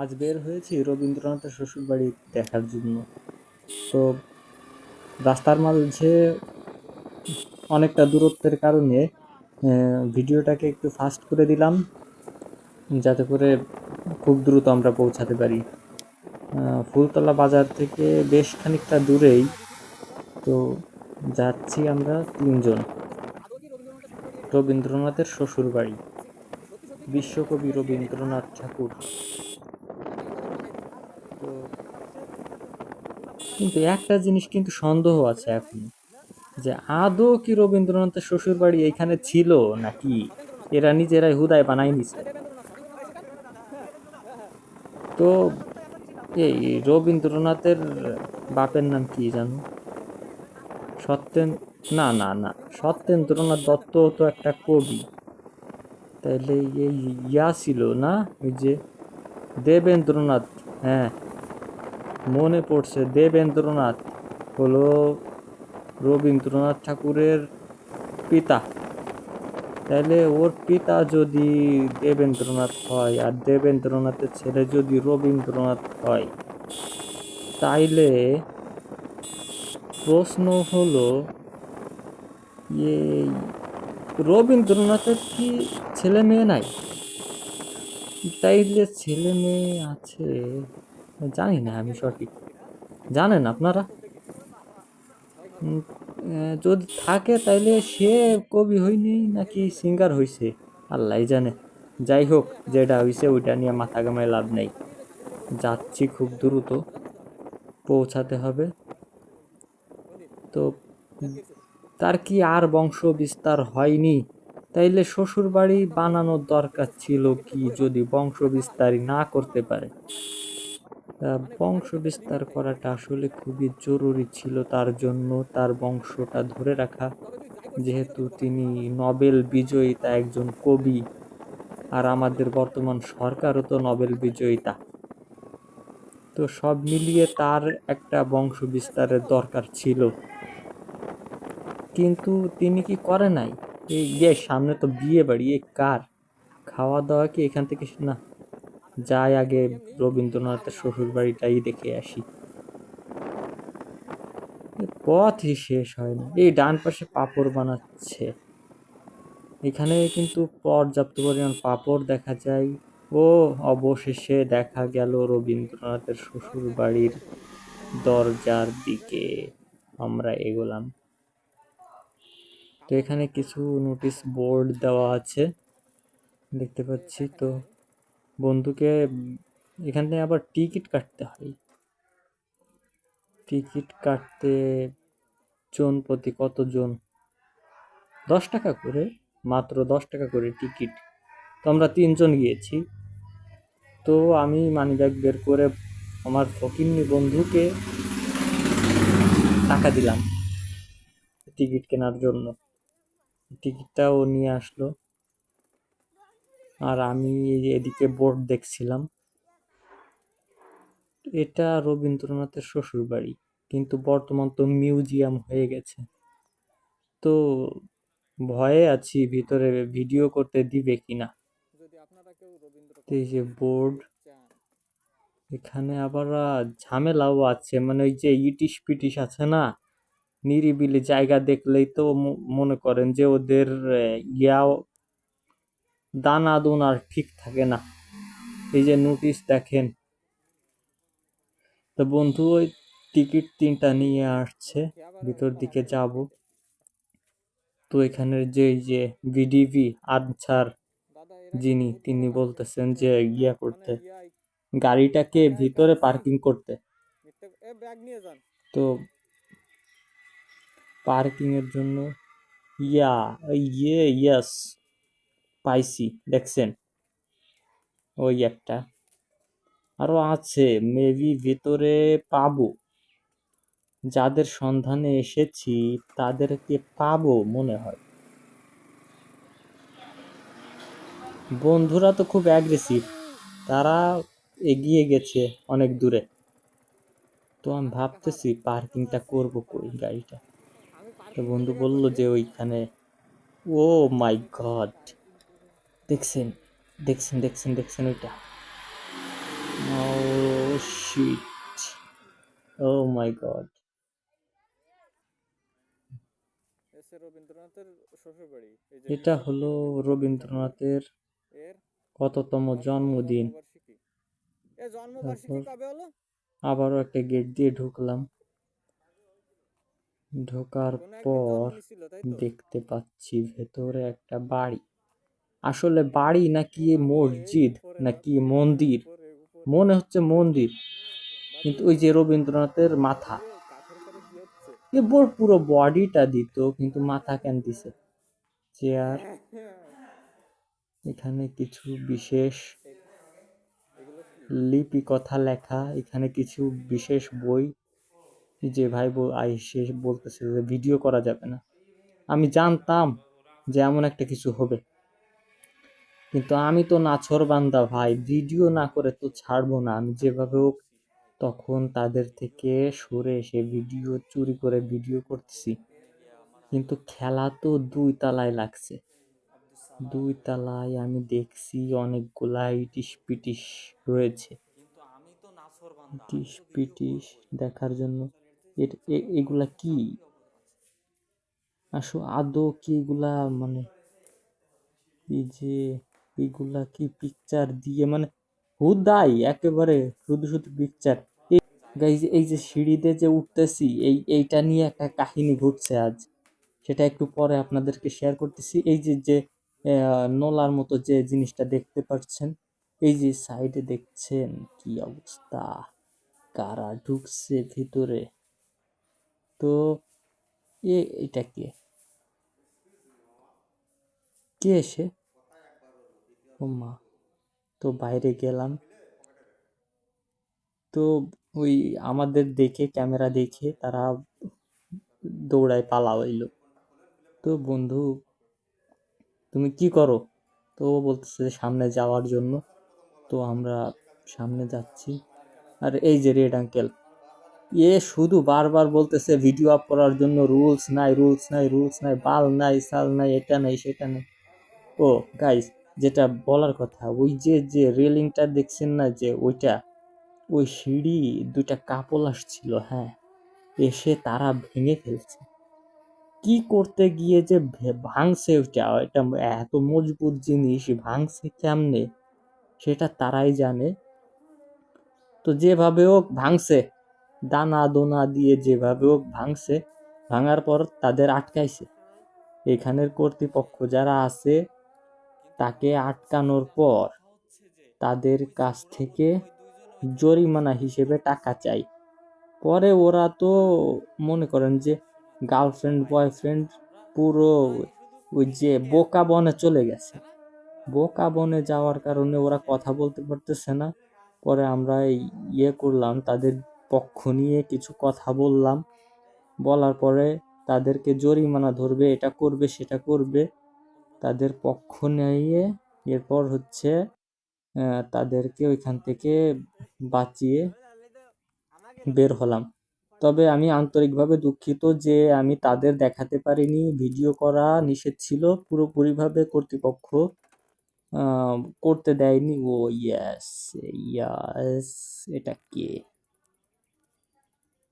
আজ বের হয়েছি রবীন্দ্রনাথের শ্বশুরবাড়ি দেখার জন্য। তো রাস্তার মাঝে অনেকটা দূরত্বের কারণে ভিডিওটাকে একটু ফাস্ট করে দিলাম, যাতে করে খুব দ্রুত আমরা পৌঁছাতে পারি। ফুলতলা বাজার থেকে বেশ খানিকটা দূরেই, তো যাচ্ছি আমরা তিনজন। রবীন্দ্রনাথের শ্বশুর বাড়ি বিশ্বকবি রবীন্দ্রনাথ ঠাকুর। কিন্তু একটা জিনিস কিন্তু সন্দেহ আছে এখন, যে আদৌ কি রবীন্দ্রনাথের শ্বশুর বাড়ি এইখানে ছিল নাকি এরা নিজেরাই হুদায় বানাই নিছে? তো এই রবীন্দ্রনাথের বাপের নাম কি জানো? সত্যেন, না না না, সত্যেন্দ্রনাথ দত্ত তো একটা কবি। তাইলে ইয়া ছিল না? ওই যে দেবেন্দ্রনাথ হ্যাঁ মনে পড়ছে দেবেন্দ্রনাথ হলো রবীন্দ্রনাথ ঠাকুরের পিতা। তাহলে ওর পিতা যদি দেবেন্দ্রনাথ হয় আর দেবেন্দ্রনাথের ছেলে যদি রবীন্দ্রনাথ হয়, তাইলে প্রশ্ন হলো ইয়ে রবীন্দ্রনাথের কি ছেলে মেয়ে নাই? তাইলে ছেলে মেয়ে আছে জানি না আমি সঠিক। জানেন আপনারা? যদি থাকে তাইলে সে কবি হয়নি নাকি সিঙ্গার হইছে? আল্লাহ জানে। যাই হোক, যেটা হইছে ওইটা নিয়ে মাথা গামায় লাভ নেই। যাচ্ছি খুব দ্রুত। পৌঁছাতে হবে। তো, তার কি আর বংশ বিস্তার হয়নি? তাইলে শ্বশুর বাড়ি বানানোর দরকার ছিল কি যদি বংশ বিস্তারই না করতে পারে? বংশ বিস্তার করাটা আসলে খুবই জরুরি ছিল তার জন্য তার বংশটা ধরে রাখা। যেহেতু তিনি নোবেল বিজয়িতা একজন কবি, আর আমাদের বর্তমান সরকারও তো নোবেল বিজয়িতা। তো সব মিলিয়ে তার একটা বংশ বিস্তারের দরকার ছিল। কিন্তু তিনি কি করে নাই? এই সামনে তো বিয়ে বাড়ি এ কার? খাওয়া দাওয়া কি এখান থেকে না যাই আগে রবীন্দ্রনাথের শ্বশুর বাড়িটাই দেখে আসি। পথই শেষ হয় না। এই ডান পাশে পাপড় বানাচ্ছে। এখানে কিন্তু পর্যাপ্ত পরিমাণ পাপড় দেখা যায়। ও, অবশেষে দেখা গেল রবীন্দ্রনাথের শ্বশুর বাড়ির দরজার দিকে আমরা এগোলাম। তো এখানে কিছু নোটিশ বোর্ড দেওয়া আছে। দেখতে পাচ্ছি তো। বন্ধুকে এখান থেকে আবার টিকিট কাটতে হয়। টিকিট কাটতে জন প্রতি কতজন? দশ টাকা করে, মাত্র দশ টাকা করে টিকিট। তো আমরা তিনজন গিয়েছি। তো আমি মানিব্যাগ বের করে আমার ফকিন্নি বন্ধুকে টাকা দিলাম টিকিট কেনার জন্য। টিকিটটাও নিয়ে আসলো। আর আমি এদিকে বোর্ড দেখছিলাম এটা রবীন্দ্রনাথের শ্বশুর বাড়ি কিন্তু বর্তমান তো মিউজিয়াম হয়ে গেছে। তো ভয়ে আছি ভিতরে ভিডিও করতে দিবে কিনা। এই যে বোর্ড এখানে আবার ঝামেলাও আছে মানে ওই যে ইটিশ পিটিশ আছে না নিরিবিলি জায়গা দেখলেই তো মনে করেন যে ওদের ইয়াও দানা দুনার ঠিক থাকে না। এই যে নোটিশ দেখেন। তো বন্ধু, ওই টিকিট তিনটা নিয়ে আসছে। ভিতর দিকে যাব। তো এখানের যে যে ভিডিভি আনসার যিনি, তিনি বলতেছেন যে ইয়া করতে। গাড়িটাকে ভিতরে পার্কিং করতে। তো পার্কিং এর জন্য, ইয়া ইয়ে ইয়েস পাইছি, দেখছেন? ওই একটা। আরও আছে, মেবি ভিতরে পাবো। যাদের সন্ধানে এসেছি, তাদেরকে পাবো মনে হয়। বন্ধুরা তো খুব অ্যাগ্রেসিভ তারা এগিয়ে গেছে অনেক দূরে। তো আমি ভাবতেছি পার্কিংটা করব কই গাড়িটা? তো বন্ধু বলল যে ওইখানে। ও মাই গড দেখছেন দেখছেন দেখছেন দেখছেন ওইটা। ও শিট ও মাই গড এটা হলো রবীন্দ্রনাথের কততম জন্মদিন। আবারও একটা গেট দিয়ে ঢুকলাম। ঢোকার পর দেখতে পাচ্ছি ভেতরে একটা বাড়ি। আসলে বাড়ি নাকি মসজিদ, নাকি মন্দির? মনে হচ্ছে মন্দির। কিন্তু ওই যে রবীন্দ্রনাথের মাথা। পরে বডিটা দিত, কিন্তু মাথা কেন দিছে? চেয়ার, এখানে কিছু বিশেষ লিপি কথা লেখা, এখানে কিছু বিশেষ বই। যে ভাই আইসে বলতেছে যে, ভিডিও করা যাবে না। আমি জানতাম যে এমন একটা কিছু হবে। কিন্তু আমি তো নাছর বান্দা ভাই, ভিডিও না করে তো ছাড়বো না। আমি যেভাবে হোক তখন তাদের থেকে সরে এসে ভিডিও চুরি করে ভিডিও করতেছি। কিন্তু খেলা তো দুই তালায় লাগছে। দুই তালায় আমি দেখছি অনেকগুলা ইটিস পিটিস রয়েছে। ইটিস পিটিস দেখার জন্য। এর- এগুলা কি? আসো আদৌ কি এগুলা মানে এই যে এগুলা কি পিকচার দিয়ে? মানে হুদাই একেবারে শুধু শুধু পিকচার যে এই যে সিঁড়িতে যে উঠতেছি, এই, এইটা নিয়ে একটা কাহিনী ঘটছে আজ। সেটা একটু পরে আপনাদেরকে শেয়ার করতেছি। এই যে যে নলার মতো যে জিনিসটা দেখতে পাচ্ছেন, এই যে সাইডে দেখছেন কি অবস্থা? কারা ঢুকছে ভিতরে? তো, এ, এটা কে? কে এসে ও মা তো বাইরে গেলাম। তো ওই আমাদের দেখে, ক্যামেরা দেখে তারা দৌড়ায় পালা হইল। তো বন্ধু, তুমি কি করো? তো ও বলতেছে সামনে যাওয়ার জন্য। তো আমরা সামনে যাচ্ছি। আর এই যে রেড আঙ্কেল, এ শুধু বারবার বলতেছে ভিডিও আপ করার জন্য রুলস নাই রুলস নাই রুলস নাই, বাল নাই, সাল নাই, এটা নাই, সেটা নাই। ও, গাইস যেটা বলার কথা, ওই যে যে রেলিংটা দেখছেন না যে, ওইটা, ওই সিঁড়ি দুইটা কাপল আসছিল হ্যাঁ এসে তারা ভেঙে ফেলছে। কি করতে গিয়ে যে ভাঙছে ওইটা, এটা এত মজবুত জিনিস, ভাঙছে কেমনে, সেটা তারাই জানে। তো যেভাবে হোক, ভাঙছে। দানা দোনা দিয়ে যেভাবে হোক, ভাঙছে। ভাঙার পর তাদের আটকাইছে। এখানের কর্তৃপক্ষ যারা আছে তাকে আটকানোর পর তাদের কাছ থেকে জরিমানা হিসেবে টাকা চাই। পরে ওরা তো মনে করেন যে গার্লফ্রেন্ড বয়ফ্রেন্ড পুরো ওই যে বোকা বনে চলে গেছে। বোকা বনে যাওয়ার কারণে ওরা কথা বলতে পারতেছে না। পরে আমরা ইয়ে করলাম, তাদের পক্ষ নিয়ে কিছু কথা বললাম। বলার পরে তাদেরকে জরিমানা ধরবে, এটা করবে, সেটা করবে। তাদের পক্ষ নিয়ে এরপর হচ্ছে তাদেরকে ওইখান থেকে বাঁচিয়ে বের হলাম। তবে আমি আন্তরিকভাবে দুঃখিত যে আমি তাদের দেখাতে পারিনি। ভিডিও করা নিষেধ ছিল, পুরোপুরিভাবে কর্তৃপক্ষ করতে দেয়নি। ও ইয়াস ইয়াস এটা কে?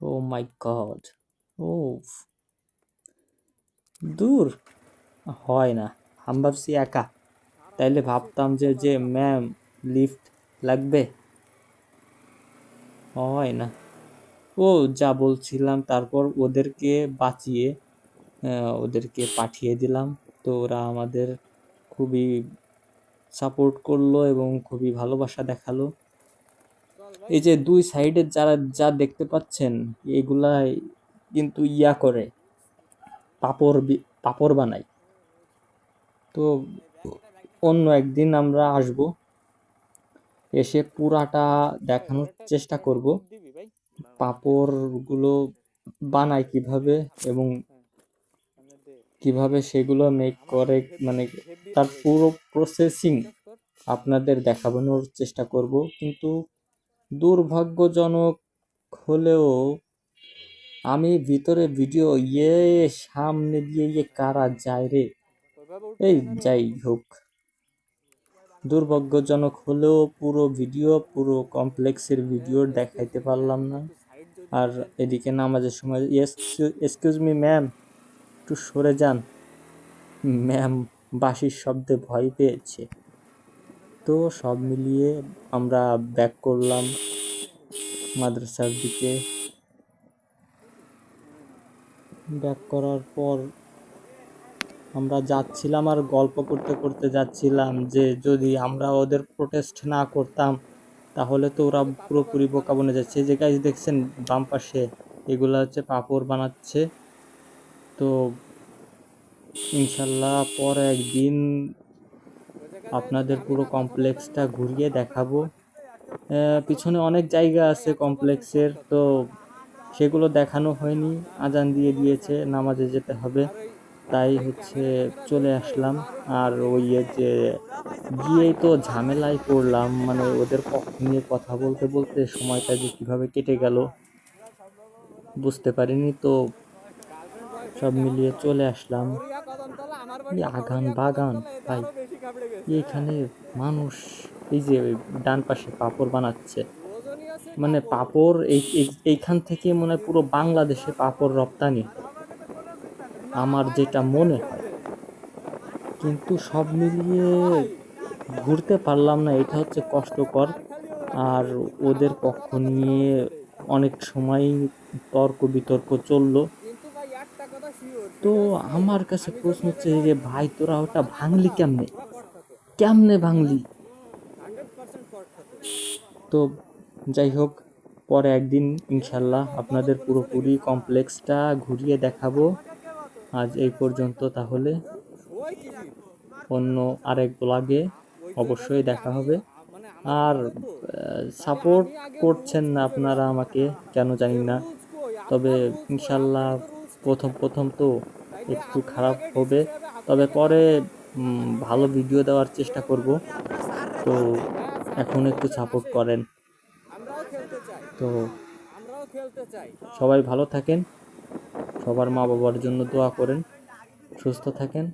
ও মাই গড ও দূর? হয় না। আমি ভাবছি একা। তাইলে ভাবতাম যে যে ম্যাম লিফট লাগবে? হয় না। ও যা বলছিলাম, তারপর ওদেরকে বাঁচিয়ে ওদেরকে পাঠিয়ে দিলাম। তো ওরা আমাদের খুবই সাপোর্ট করল এবং খুবই ভালোবাসা দেখাল। এই যে দুই সাইডে যারা যা দেখতে পাচ্ছেন এগুলা কিন্তু ইয়া করে। পাপড় পাপড় বানাই তো অন্য একদিন আমরা আসব। এসে পুরাটা দেখানোর চেষ্টা করব। পাপড়গুলো বানায় কীভাবে এবং কীভাবে সেগুলো মেক করে মানে তার পুরো প্রসেসিং আপনাদের দেখানোর চেষ্টা করব। কিন্তু দুর্ভাগ্যজনক হলেও আমি ভিতরে ভিডিও ইয়ে সামনে দিয়ে ইয়ে কারা যায় রে? এই। যাই হোক দুর্ভাগ্যজনক হলেও পুরো ভিডিও, পুরো কমপ্লেক্সের ভিডিও দেখাইতে পারলাম না। আর এদিকে নামাজের সময় এক্সকিউজ মি ম্যাম একটু সরে যান। ম্যাম বাঁশির শব্দে ভয় পেয়েছে। তো সব মিলিয়ে আমরা ব্যাক করলাম মাদ্রাসার দিকে। ব্যাক করার পর আমরা যাচ্ছিলাম আর গল্প করতে করতে যাচ্ছিলাম যে যদি আমরা ওদের প্রোটেস্ট না করতাম, তাহলে তো ওরা পুরোপুরি বোকা বনে যাচ্ছে। যে গাছ দেখছেন বাম পাশে, এগুলো হচ্ছে পাঁপড় বানাচ্ছে। তো ইনশাল্লাহ পর একদিন আপনাদের পুরো কমপ্লেক্সটা ঘুরিয়ে দেখাবো। পিছনে অনেক জায়গা আছে কমপ্লেক্সের তো সেগুলো দেখানো হয়নি। আজান দিয়ে দিয়েছে, নামাজে যেতে হবে। তাই হচ্ছে চলে আসলাম। আর ওই যে গিয়েই তো ঝামেলায় পড়লাম মানে ওদের পক্ষ নিয়ে কথা বলতে বলতে সময়টা যে কীভাবে কেটে গেল বুঝতে পারিনি তো। সব মিলিয়ে চলে আসলাম। আগান বাগান, ভাই, এইখানে মানুষ এই যে ডান পাশে পাপড় বানাচ্ছে। মানে পাপড় এই, এই- এইখান থেকে মনে হয় পুরো বাংলাদেশে পাপড় রপ্তানি। আমার যেটা মনে হয়। কিন্তু সব মিলিয়ে ঘুরতে পারলাম না, এটা হচ্ছে কষ্টকর। আর ওদের পক্ষ নিয়ে অনেক সময় তর্ক বিতর্ক চলল। তো আমার কাছে প্রশ্ন হচ্ছে যে, ভাই, তোরা ওটা ভাঙলি কেমনে? কেমনে ভাঙলি? তো যাই হোক, পরে একদিন ইনশাল্লাহ আপনাদের পুরোপুরি কমপ্লেক্সটা ঘুরিয়ে দেখাবো। আজ এই পর্যন্ত তাহলে। অন্য আরেক ব্লগে অবশ্যই দেখা হবে। আর সাপোর্ট করছেন না আপনারা আমাকে কেন জানি না। তবে ইনশাল্লাহ প্রথম প্রথম তো একটু খারাপ হবে। তবে পরে ভালো ভিডিও দেওয়ার চেষ্টা করব। তো এখন একটু সাপোর্ট করেন। তো সবাই ভালো থাকেন। সবার মা বাবার জন্য দোয়া করেন সুস্থ থাকেন।